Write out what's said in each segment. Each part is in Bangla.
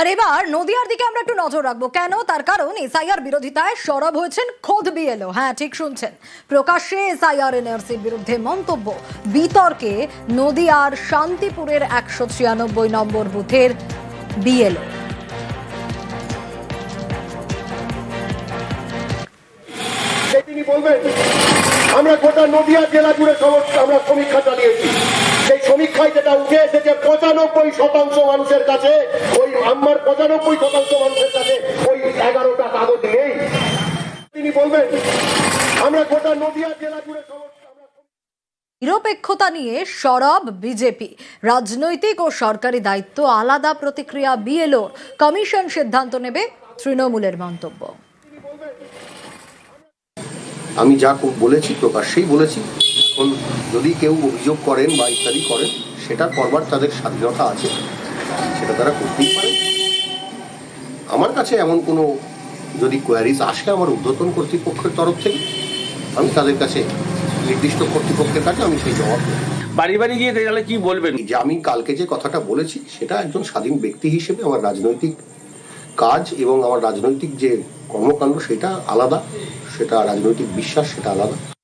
আর এবার নদিয়ার দিকে আমরা একটু নজর রাখব। কেন? তার কারণ এসআইআর বিরোধিতায় সরব হয়েছেন খোদ বিএলও। হ্যাঁ ঠিক শুনছেন। প্রকাশ্যে এসআইআর এনআরসির বিরুদ্ধে মন্তব্য। বিতর্কে নদিয়ার শান্তিপুরের একশো ছিয়ানব্বই নম্বর বুথের বিএলও। তিনি বলবেন, আমরা গোটা নদিয়া জেলা জুড়ে সমস্ত আমরা সমীক্ষা চালিয়েছি। সমীক্ষায় যেটা উঠে এসেছে পঁচানব্বই শতাংশ মানুষের কাছে ওই আমার পঁচানব্বই শতাংশ মানুষের কাছে ওই এগারোটা কাগজ নেই। তিনি বলবেন আমরা গোটা নদিয়া জেলা জুড়ে নিরপেক্ষতা নিয়ে সরব বিজেপি। রাজনৈতিক ও সরকারি দায়িত্ব আলাদা প্রতিক্রিয়া বিএলও কমিশন সিদ্ধান্ত নেবে তৃণমূলের মন্তব্য। আমি যা বলেছি প্রকাশ্যেই বলেছি। এখন যদি কেউ অভিযোগ করেন বা ইত্যাদি করেন সেটা করবার তাদের স্বাধীনতা আছে। সেটা তারা করতেই পারে। আমার কাছে এমন কোনো যদি কোয়ারিজ আসে আমার ঊর্ধ্বতন কর্তৃপক্ষের তরফ থেকে আমি তাদের কাছে নির্দিষ্ট কর্তৃপক্ষের কাছে আমি সেই জবাব দেব। বাড়ি বাড়ি গিয়ে তাহলে কি বলবেন? যে আমি কালকে যে কথাটা বলেছি সেটা একজন স্বাধীন ব্যক্তি হিসেবে আমার রাজনৈতিক কাজ এবং আমার রাজনৈতিক যে কর্মকাণ্ড সেটা আলাদা। সেটা রাজনৈতিক বিশ্বাস সেটা আলাদা।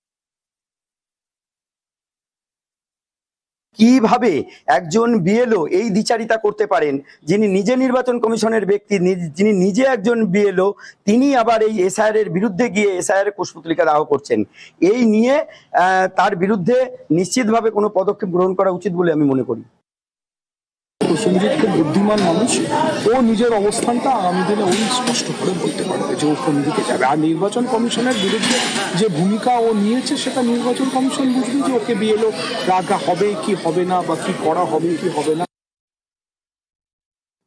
কীভাবে একজন বিএলও এই দ্বিচারিতা করতে পারেন? যিনি নিজে নির্বাচন কমিশনের ব্যক্তি যিনি নিজে একজন বিএলও, তিনি আবার এই এসআইআর এর বিরুদ্ধে গিয়ে এসআইআর কুশপুতলিকা দাহ করছেন। এই নিয়ে তার বিরুদ্ধে নিশ্চিতভাবে কোনো পদক্ষেপ গ্রহণ করা উচিত বলে আমি মনে করি। প্রসেনজিৎ খুব বুদ্ধিমান মানুষ। ও নিজের অবস্থানটা আগামী দিনে ওই স্পষ্ট করে বলতে পারবে যে ও কোন দিকে যাবে। আর নির্বাচন কমিশনের বিরুদ্ধে যে ভূমিকা ও নিয়েছে সেটা নির্বাচন কমিশন বুঝবে যে ওকে বিএলও রাখা হবে কি হবে না বা কি করা হবে কি হবে না।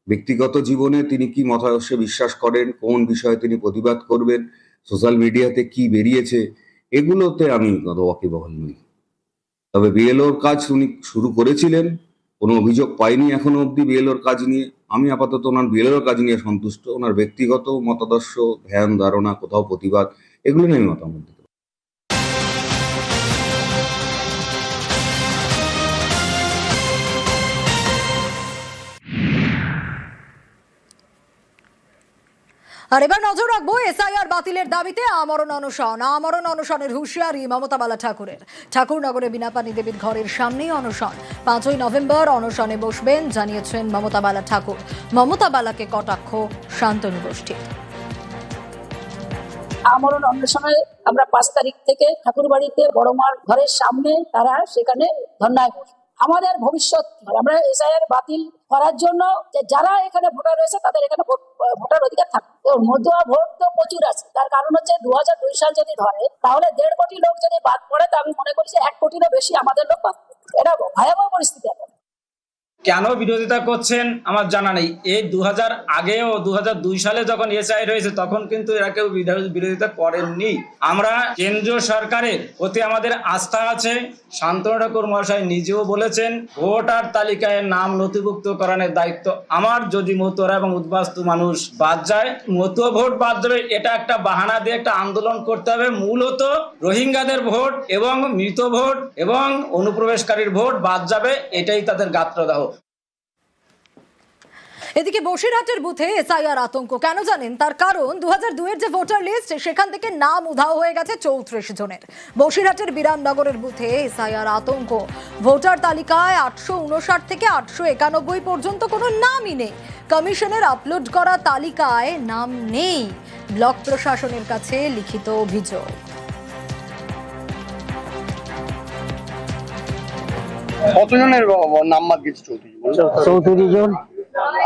ব্যক্তিগত জীবনে তিনি কি মতাদর্শে বিশ্বাস করেন, কোন বিষয়ে তিনি প্রতিবাদ করবেন, সোশ্যাল মিডিয়াতে কি বেরিয়েছে, এগুলোতে আমি ওয়াকিবহাল নই। তবে বিএলওর কাজ উনি শুরু করেছিলেন কোনো অভিযোগ পাইনি এখনও অবধি বিএলওর কাজ নিয়ে। আমি আপাতত ওনার বিএলওর কাজ নিয়ে সন্তুষ্ট। ওনার ব্যক্তিগত মতাদর্শ, ধ্যান, ধারণা, কোথাও প্রতিবাদ, এগুলো নিয়ে মতামত। আর এবার নজর রাখব এসআইআর বাতিলের দাবিতে আমরণ অনশন। আমরণ অনশনের হুঁশিয়ারি মমতা বালা ঠাকুরের। ঠাকুরনগরে বিনাপানি দেবীর ঘরের সামনেই অনশন। পাঁচই নভেম্বর অনশনে বসবেন, জানিয়েছেন মমতা বালা ঠাকুর। মমতা বালাকে কটাক্ষ, শান্তনু গোষ্ঠীর। আমরণ অন্বেষণে আমরা পাঁচ তারিখ থেকে ঠাকুর ঠাকুরবাড়িতে বড়মার ঘরের সামনে তারা সেখানে ধর্নায়। আমাদের ভবিষ্যৎ, আমরা এসআইআর বাতিল করার জন্য যে যারা এখানে ভোটার রয়েছে তাদের এখানে ভোটার অধিকার থাকবে। তো মধ্যুয়া ভোট তো প্রচুর আছে। তার কারণ হচ্ছে দু হাজার দুই সাল যদি ধরে, তাহলে দেড় কোটি লোক যদি বাদ পড়ে, তো আমি মনে করি যে এক কোটিরও বেশি আমাদের লোক বাদ পড়ে এটা ভয়াবহ পরিস্থিতি এখন। কেন বিরোধিতা করছেন আমার জানা নেই। এই দু হাজার আগেও দু সালে যখন এসআই রয়েছে, তখন কিন্তু এরা কেউ বিরো- বিরোধিতা করেননি। আমরা কেন্দ্রীয় সরকারের প্রতি আমাদের আস্থা আছে। শান্তনু ঠাকুর মহাশয় নিজেও বলেছেন, ভোটার তালিকায় নাম নথিভুক্ত করানোর দায়িত্ব আমার। যদি মতুয়ারা এবং উদ্বাস্তু মানুষ বাদ যায়, মতুয়া ভোট বাদ যাবে। এটা একটা বাহানা দিয়ে একটা আন্দোলন করতে হবে। মূলত রোহিঙ্গাদের ভোট এবং মৃত ভোট এবং অনুপ্রবেশকারীর ভোট বাদ যাবে। এটাই তাদের গাত্রদাহ। এদিকে বসিরহাটের বুথে এসআইআর আতঙ্ক। কেন জানেন? তার কারণ দু হাজার দুয়ের যে ভোটার লিস্ট সেখান থেকে নাম উধাও হয়ে গেছে চৌত্রিশ জনের। বসিরহাটের বিরামনগরের বুথে এসআইআর আতঙ্ক। ভোটার তালিকায় আটশো উনষাট থেকে আটশো একানব্বই পর্যন্ত কোনো নামই নেই। কমিশনের আপলোড করা তালিকায় নাম নেই। ব্লক প্রশাসনের কাছে লিখিত অভিযোগ। কতজনের নাম বাদ গেছে চৌত্রিশ চৌত্রিশ জন।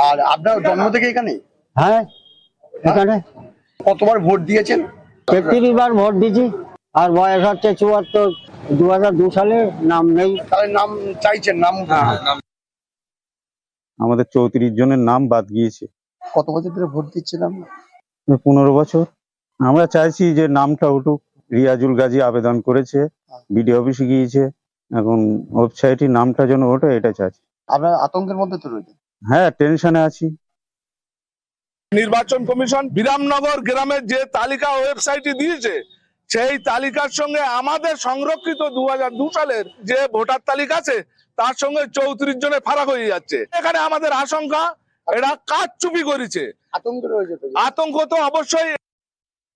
আর আপনার জন্ম থেকে এখানে? হ্যাঁ। এখানে। কতবার ভোট দিয়েছেন? তেত্রিশ বার ভোট দিয়েছি। আর বয়স হচ্ছে চুয়াত্তর। দু হাজার দু সালে নাম নেই। তাহলে নাম চাইছেন নাম আমাদের চৌত্রিশ জনের নাম বাদ গিয়েছে। কত বছর ধরে ভোট দিচ্ছিলাম? পনেরো বছর। আমরা চাইছি যে নামটা উঠুক। রিয়াজুল গাজী আবেদন করেছে বিডি অফিসে গিয়েছে। এখন ওয়েবসাইটে নামটা যেন ওঠে এটা চাইছি। আপনার আতঙ্কের মধ্যে তো রয়েছে হ্যাঁ টেনশনে আছি। নির্বাচন কমিশন বিরামনগর গ্রামের যে তালিকা ওয়েবসাইটে দিয়েছে সেই তালিকার সঙ্গে আমাদের সংরক্ষিত দু হাজার দু সালের যে ভোটার তালিকা আছে তার সঙ্গে চৌত্রিশ জনে ফারাক হয়ে যাচ্ছে। এখানে আমাদের আশঙ্কা এরা কাজ চুপি করেছে। আতঙ্ক আতঙ্ক তো অবশ্যই